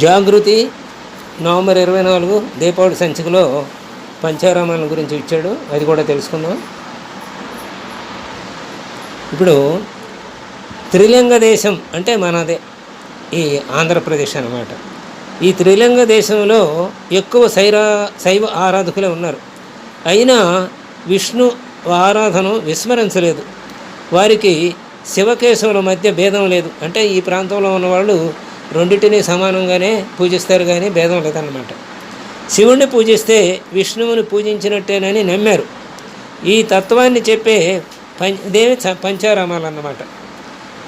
జాగృతి November ఇరవై నాలుగు దీపావళి సంచికలో పంచారామాల గురించి ఇచ్చాడు. అది కూడా తెలుసుకుందాం. ఇప్పుడు త్రిలింగ దేశం అంటే మనదే ఈ ఆంధ్రప్రదేశ్ అన్నమాట. ఈ త్రిలింగ దేశంలో ఎక్కువ శైరా శైవ ఆరాధకులే ఉన్నారు. అయినా విష్ణు ఆరాధన విస్మరించలేదు. వారికి శివకేశవుల మధ్య భేదం లేదు. అంటే ఈ ప్రాంతంలో ఉన్న వాళ్ళు రెండింటినీ సమానంగానే పూజిస్తారు కానీ భేదం లేదన్నమాట. శివుణ్ణి పూజిస్తే విష్ణువుని పూజించినట్టేనని నమ్మారు. ఈ తత్వాన్ని చెప్పే పం దేవి పంచారామాలు అన్నమాట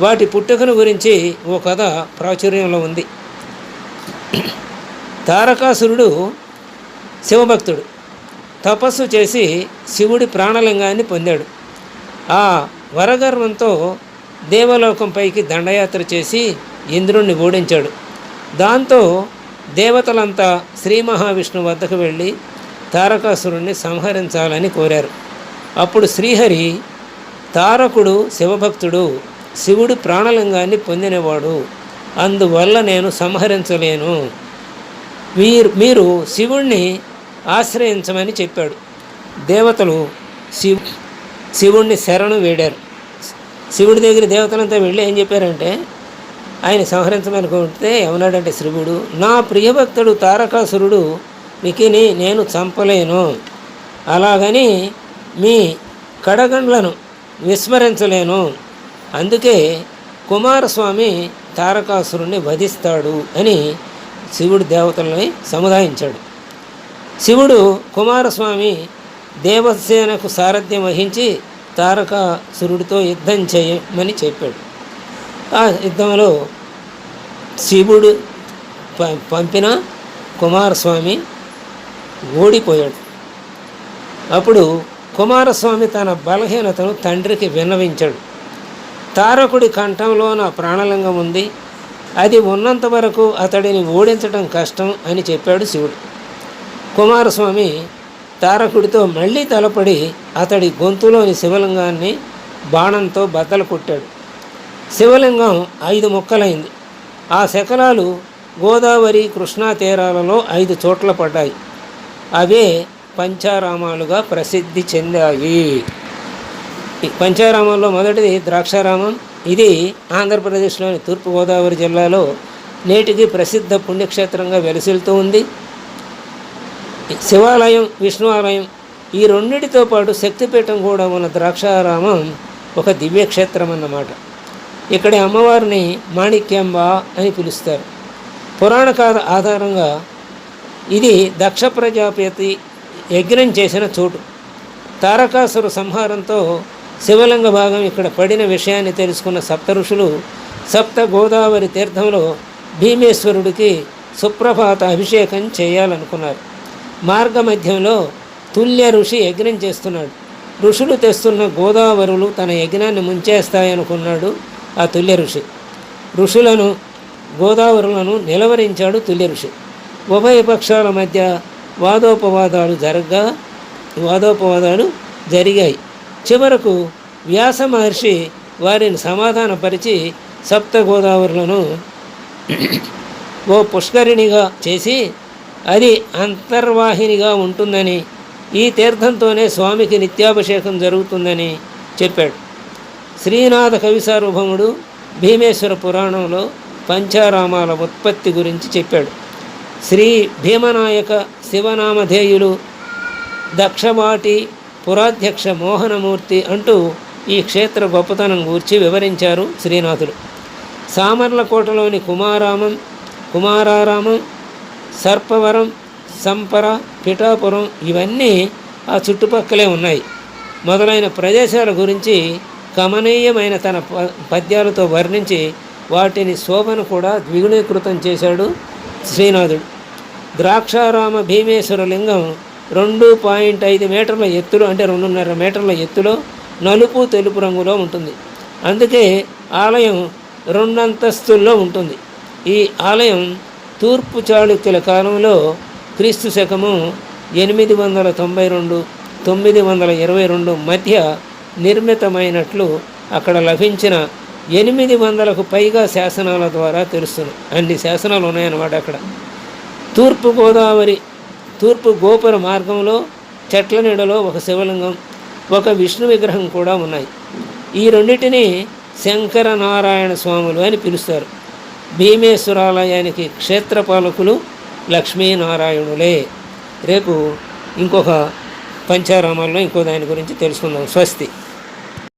వాటి పుట్టుకను గురించి ఓ కథ ప్రాచుర్యంలో ఉంది. తారకాసురుడు శివభక్తుడు. తపస్సు చేసి శివుడి ప్రాణలింగాన్ని పొందాడు. ఆ వరగర్వంతో దేవలోకంపైకి దండయాత్ర చేసి ఇంద్రుణ్ణి ఓడించాడు దాంతో దేవతలంతా శ్రీ మహావిష్ణువు వద్దకు వెళ్ళి తారకాసురుణ్ణి సంహరించాలని కోరారు. అప్పుడు శ్రీహరి తారకుడు శివభక్తుడు శివుడు ప్రాణలింగాన్ని పొందినవాడు. అందువల్ల నేను సంహరించలేను. మీరు మీరు శివుణ్ణి ఆశ్రయించమని చెప్పాడు. దేవతలు శివు శివుణ్ణి శరణు వేడారు. శివుడి దగ్గర దేవతలంతా వెళ్ళి ఏం చెప్పారంటే ఆయన సంహరించమని ఏమన్నాడంటే శివుడు నా ప్రియభక్తుడు తారకాసురుడు మికిని నేను చంపలేను. అలాగని మీ కడగండ్లను విస్మరించలేను. అందుకే కుమారస్వామి తారకాసురుణ్ణి వధిస్తాడు అని శివుడు దేవతలని సముదాయించాడు. శివుడు కుమారస్వామి దేవసేనకు సారథ్యం వహించి తారకాసురుడితో యుద్ధం చేయమని చెప్పాడు. ఆ యుద్ధంలో శివుడు పంపిన కుమారస్వామి ఓడిపోయాడు. అప్పుడు కుమారస్వామి తన బలహీనతను తండ్రికి విన్నవించాడు. తారకుడి కంఠంలో నా ప్రాణలింగం ఉంది. అది ఉన్నంత వరకు అతడిని ఓడించడం కష్టం అని చెప్పాడు శివుడు. కుమారస్వామి తారకుడితో మళ్ళీ తలపడి అతడి గొంతులోని శివలింగాన్ని బాణంతో బద్దలు కొట్టాడు. శివలింగం ఐదు ముక్కలైంది. ఆ శకలాలు గోదావరి కృష్ణా తీరాలలో ఐదు చోట్ల పడ్డాయి. అవే పంచారామాలుగా ప్రసిద్ధి చెందాయి. పంచారామంలో మొదటిది ద్రాక్షారామం. ఇది ఆంధ్రప్రదేశ్లోని తూర్పుగోదావరి జిల్లాలో నేటికి ప్రసిద్ధ పుణ్యక్షేత్రంగా వెలసిల్తూ ఉంది. శివాలయం విష్ణు ఆలయం ఈ రెండిటితో పాటు శక్తిపీఠం కూడా ఉన్న ద్రాక్షారామం ఒక దివ్యక్షేత్రం అన్నమాట ఇక్కడి అమ్మవారిని మాణిక్యాంబ అని పిలుస్తారు. పురాణ కథ ఆధారంగా ఇది దక్ష ప్రజాపతి యజ్ఞం చేసిన చోటు. తారకాసుర సంహారంతో శివలింగ భాగం ఇక్కడ పడిన విషయాన్ని తెలుసుకున్న సప్త ఋషులు సప్త గోదావరి తీర్థంలో భీమేశ్వరుడికి సుప్రభాత అభిషేకం చేయాలనుకున్నారు. మార్గమధ్యంలో తుల్య ఋషి యజ్ఞం చేస్తున్నాడు. ఋషులు తెస్తున్న గోదావరులు తన యజ్ఞాన్ని ముంచేస్తాయనుకున్నాడు. ఆ తుల్య ఋషి. ఋషులను గోదావరులను నిలవరించాడు తుల్య ఋషి. ఉభయ పక్షాల మధ్య వాదోపవాదాలు జరగగా వాదోపవాదాలు జరిగాయి. చివరకు వ్యాస మహర్షి వారిని సమాధానపరిచి సప్త గోదావరులను ఓ పుష్కరిణిగా చేసి అది అంతర్వాహినిగా ఉంటుందని ఈ తీర్థంతోనే స్వామికి నిత్యాభిషేకం జరుగుతుందని చెప్పాడు. శ్రీనాథ కవి సార్వభౌముడు భీమేశ్వర పురాణంలో పంచారామాల ఉత్పత్తి గురించి చెప్పాడు. శ్రీ భీమనాయక శివనామధేయులు దక్షమాటి పురాధ్యక్ష మోహనమూర్తి అంటూ ఈ క్షేత్ర గొప్పతనం గూర్చి వివరించారు శ్రీనాథులు సామర్లకోటలోని కుమారామం కుమారారామం సర్పవరం సంపర పిఠాపురం ఇవన్నీ ఆ చుట్టుపక్కలే ఉన్నాయి. మొదలైన ప్రదేశాల గురించి కమనీయమైన తన ప- పద్యాలతో వర్ణించి వాటిని శోభను కూడా ద్విగుణీకృతం చేశాడు శ్రీనాథుడు. ద్రాక్షారామ భీమేశ్వర లింగం రెండు పాయింట్ ఐదు మీటర్ల ఎత్తులో అంటే రెండున్నర మీటర్ల ఎత్తులో నలుపు తెలుపు రంగులో ఉంటుంది. అందుకే ఆలయం రెండంతస్తుల్లో ఉంటుంది. ఈ ఆలయం తూర్పు చాళుక్యుల కాలంలో క్రీస్తు శకము ఎనిమిది వందల తొంభై రెండు తొమ్మిది వందల ఇరవై రెండు మధ్య నిర్మితమైనట్లు అక్కడ లభించిన ఎనిమిది వందలకు పైగా శాసనాల ద్వారా తెలుస్తుంది. అన్ని శాసనాలు ఉన్నాయన్నమాట అక్కడ. తూర్పు గోదావరి తూర్పు గోపుర మార్గంలో చెట్ల నీడలో ఒక శివలింగం ఒక విష్ణు విగ్రహం కూడా ఉన్నాయి. ఈ రెండింటిని శంకర నారాయణ స్వాములు అని పిలుస్తారు. భీమేశ్వరాలయానికి క్షేత్రపాలకులు లక్ష్మీనారాయణులే. రేపు ఇంకొక పంచారామాల్లో ఇంకో దాని గురించి తెలుసుకుందాం. స్వస్తి.